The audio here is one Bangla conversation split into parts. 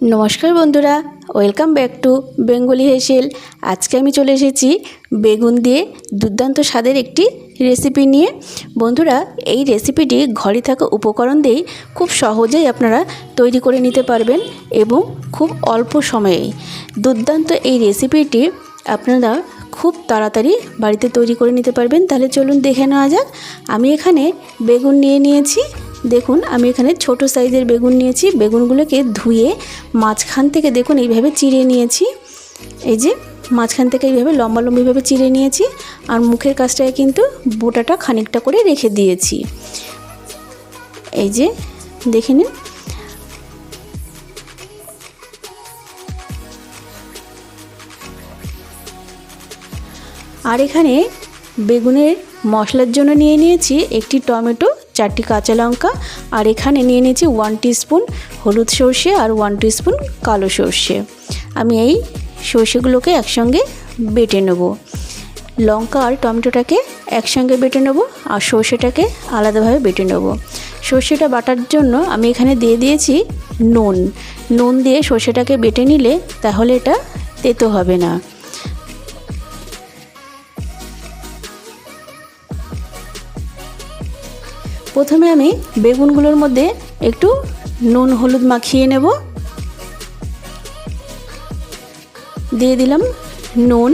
নমস্কার বন্ধুরা, welcome back to Bengali Hesel. আজকে আমি চলে এসেছি বেগুন দিয়ে দুর্দান্ত স্বাদের একটি রেসিপি নিয়ে। বন্ধুরা, এই রেসিপিটি ঘরে থাকা উপকরণ দিয়েই খুব সহজেই আপনারা তৈরি করে নিতে পারবেন এবং খুব অল্প সময়েই। দুর্দান্ত এই রেসিপিটি আপনারা খুব তাড়াতাড়ি বাড়িতে তৈরি করে নিতে পারবেন। তাহলে চলুন দেখে নেওয়া যাক। আমি এখানে বেগুন নিয়ে নিয়েছি। দেখুন, আমি এখানে ছোট সাইজের বেগুন নিয়েছি। বেগুনগুলোকে ধুয়ে মাঝখান থেকে দেখুন, এইভাবে চিড়ে নিয়েছি। এই যে, মাঝখান থেকে এইভাবে লম্বা লম্বিভাবে চিড়ে নিয়েছি। আর মুখের কাছটায় কিন্তু বোটাটা খানিকটা করে রেখে দিয়েছি। এই যে, দেখে নিন। আর এখানে বেগুনের মশলার জন্য নিয়ে নিয়েছি একটি টমেটো চারটি কাঁচা লঙ্কা আর এখানে নিয়ে নিয়েছি ওয়ান স্পুন হলুদ সর্ষে আর ওয়ান স্পুন কালো সর্ষে। আমি এই সর্ষেগুলোকে একসঙ্গে বেটে নেব। লঙ্কা আর টমেটোটাকে একসঙ্গে বেটে নেব আর সর্ষেটাকে আলাদাভাবে বেটে নেব। সর্ষেটা বাটার জন্য আমি এখানে দিয়ে দিয়েছি নুন। নুন দিয়ে সর্ষেটাকে বেটে নিলে তাহলে এটা তেতো হবে না। প্রথমে আমি বেগুনগুলোর মধ্যে একটু নুন, হলুদ মাখিয়ে নেব। দিয়ে দিলাম নুন।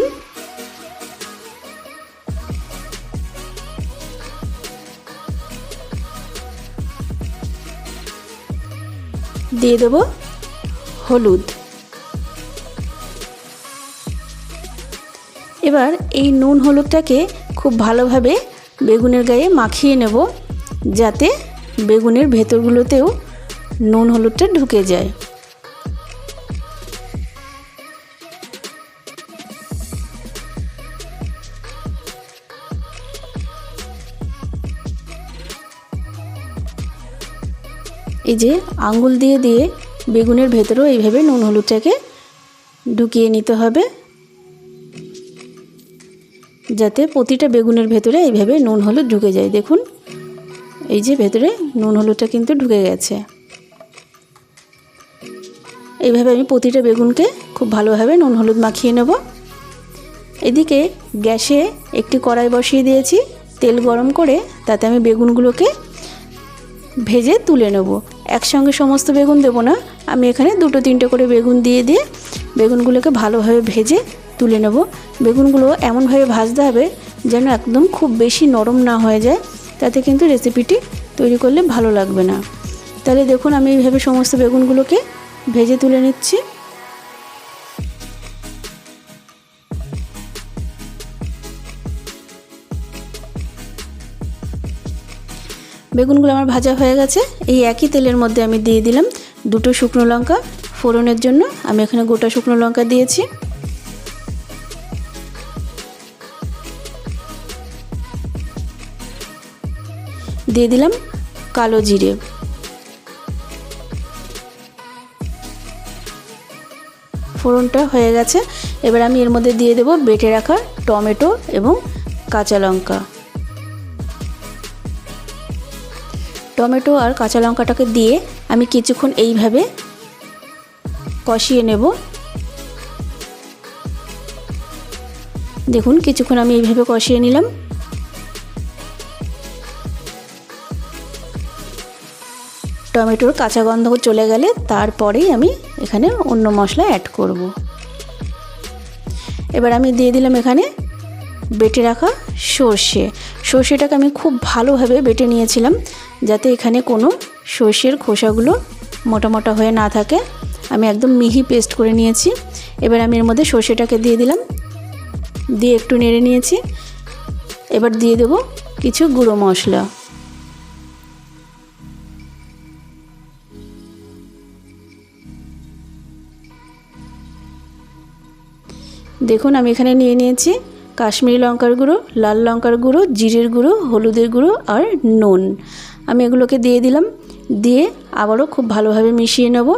দিয়ে দেব হলুদ। এবার এই নুন, হলুদটাকে খুব ভালোভাবে বেগুনের গায়ে মাখিয়ে নেব। যাতে বেগুনের ভেতরগুলোতেও নুন হলুদটা ঢুকে যায়। এই যে আঙ্গুল দিয়ে দিয়ে বেগুনের ভেতরেও এইভাবে নুন হলুদটাকে ঢুকিয়ে নিতে হবে। যাতে প্রতিটা বেগুনের ভেতরে এইভাবে নুন হলুদ ঢুকে যায়। দেখুন এই যে ভেতরে নুন হলুদটা কিন্তু ঢুকে গেছে। এইভাবে আমি প্রতিটা বেগুনকে খুব ভালোভাবে নুন হলুদ মাখিয়ে নেব। এদিকে গ্যাসে একটি কড়াই বসিয়ে দিয়েছি, তেল গরম করে তাতে আমি বেগুনগুলোকে ভেজে তুলে নেব। একসঙ্গে সমস্ত বেগুন দেবো না, আমি এখানে দুটো তিনটে করে বেগুন দিয়ে দিয়ে বেগুনগুলোকে ভালোভাবে ভেজে তুলে নেব। বেগুনগুলো এমনভাবে ভাজতে হবে যেন একদম খুব বেশি নরম না হয়ে যায়। তাতে কিন্তু রেসিপিটি তৈরি করলে ভালো লাগবে না। তাহলে দেখুন আমি এইভাবে সমস্ত বেগুনগুলোকে ভেজে তুলে নিচ্ছি। বেগুনগুলো আমার ভাজা হয়ে গেছে। এই একই তেলের মধ্যে আমি দিয়ে দিলাম দুটো শুকনো লঙ্কা। ফোড়নের জন্য আমি এখানে গোটা শুকনো লঙ্কা দিয়েছি। দিয়ে দিলাম কালো জিরে। ফোড়নটা হয়ে গেছে। এবার আমি এর মধ্যে দিয়ে দেব বেটে রাখা টমেটো এবং কাঁচা লঙ্কা। টমেটো আর কাঁচা লঙ্কাটাকে দিয়ে আমি কিছুক্ষণ এইভাবে কষিয়ে নেব। দেখুন, কিছুক্ষণ আমি এইভাবে কষিয়ে নিলাম। টমেটোর কাঁচা গন্ধ চলে গেলে তারপরেই আমি এখানে অন্য মশলা অ্যাড করব। এবার আমি দিয়ে দিলাম এখানে বেটে রাখা সর্ষে। সর্ষেটাকে আমি খুব ভালোভাবে বেটে নিয়েছিলাম যাতে এখানে কোনো সর্ষের খোসাগুলো মোটা মোটা হয়ে না থাকে। আমি একদম মিহি পেস্ট করে নিয়েছি। এবার আমি এর মধ্যে সর্ষেটাকে দিয়ে দিলাম। দিয়ে একটু নেড়ে নিয়েছি। এবার দিয়ে দেবো কিছু গুঁড়ো মশলা। দেখুন, আমি এখানে নিয়ে নিয়েছি কাশ্মীরি লঙ্কার গুঁড়ো, লাল লঙ্কার গুঁড়ো, জিরের গুঁড়ো, হলুদের গুঁড়ো আর নুন। আমি এগুলোকে দিয়ে দিলাম, দিয়ে আবারও খুব ভালোভাবে মিশিয়ে নেব।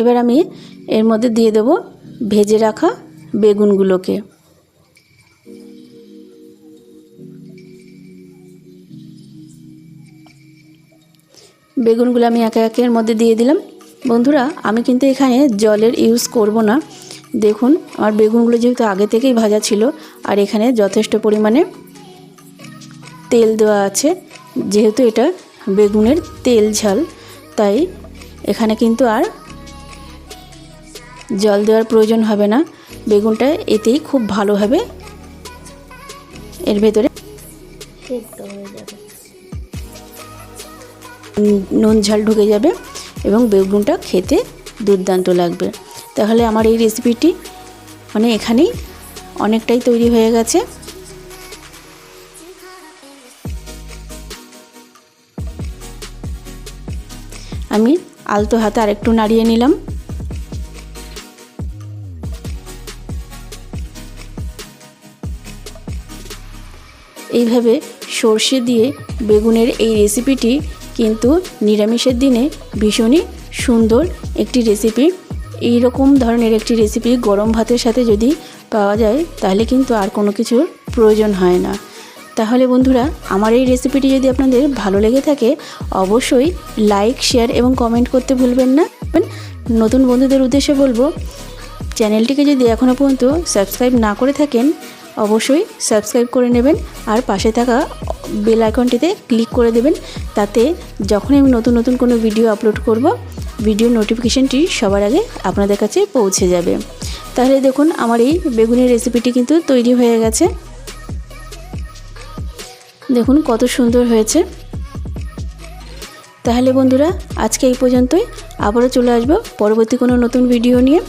এবার আমি এর মধ্যে দিয়ে দেব ভেজে রাখা বেগুনগুলোকে। বেগুনগুলো আমি একে একে এর মধ্যে দিয়ে দিলাম। বন্ধুরা, আমি কিন্তু এখানে জলের ইউজ করব না। দেখুন, আমার বেগুনগুলো যেহেতু আগে থেকেই ভাজা ছিল, আর এখানে যথেষ্ট পরিমাণে তেল দেওয়া আছে। যেহেতু এটা বেগুনের তেল ঝাল, তাই এখানে কিন্তু আর জল দেওয়ার প্রয়োজন হবে না। বেগুনটা এতেই খুব ভালোভাবে এর ভেতরে সেদ্ধ হয়ে যাবে। নুন ঝাল ঢুকে যাবে এবং বেগুনটা খেতে দুর্দান্ত লাগবে। তাহলে আমার এই রেসিপিটি মানে এখানেই অনেকটাই তৈরি হয়ে গেছে। আমি আলতো হাতে আরেকটু নাড়িয়ে নিলাম। এইভাবে সর্ষে দিয়ে বেগুনের এই রেসিপিটি কিন্তু নিরামিষের দিনে ভীষণই সুন্দর একটি রেসিপি এই রকম ধরনের একটি রেসিপি গরম ভাতের সাথে যদি পাওয়া যায়, তাহলে কিন্তু আর কোনো কিছুর প্রয়োজন হয় না। তাহলে বন্ধুরা, আমার এই রেসিপিটি যদি আপনাদের ভালো লেগে থাকে, অবশ্যই লাইক শেয়ার এবং কমেন্ট করতে ভুলবেন না। নতুন বন্ধুদের উদ্দেশ্যে বলব চ্যানেলটিকে যদি এখনও পর্যন্ত সাবস্ক্রাইব না করে থাকেন অবশ্যই সাবস্ক্রাইব করে নেবেন আর পাশে থাকা বেল আইকনটিতে ক্লিক করে দেবেন তাতে যখন আমি নতুন নতুন কোনো ভিডিও আপলোড করব ভিডিও নোটিফিকেশানটি সবার আগে আপনাদের কাছে পৌঁছে যাবে। তাহলে দেখুন আমার এই বেগুনের রেসিপিটি কিন্তু তৈরি হয়ে গেছে। দেখুন কত সুন্দর হয়েছে। তাহলে বন্ধুরা, আজকে এই পর্যন্তই। আবারও চলে আসব পরবর্তী কোনো নতুন ভিডিও নিয়ে।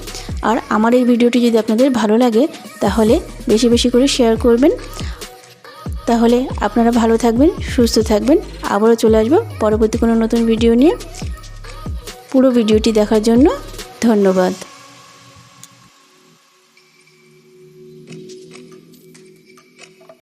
আর আমার এই ভিডিওটি যদি আপনাদের ভালো লাগে তাহলে বেশি বেশি করে শেয়ার করবেন। তাহলে আপনারা ভালো থাকবেন, সুস্থ থাকবেন। আবারও চলে আসব পরবর্তী কোনো নতুন ভিডিও নিয়ে। পুরো ভিডিওটি দেখার জন্য ধন্যবাদ।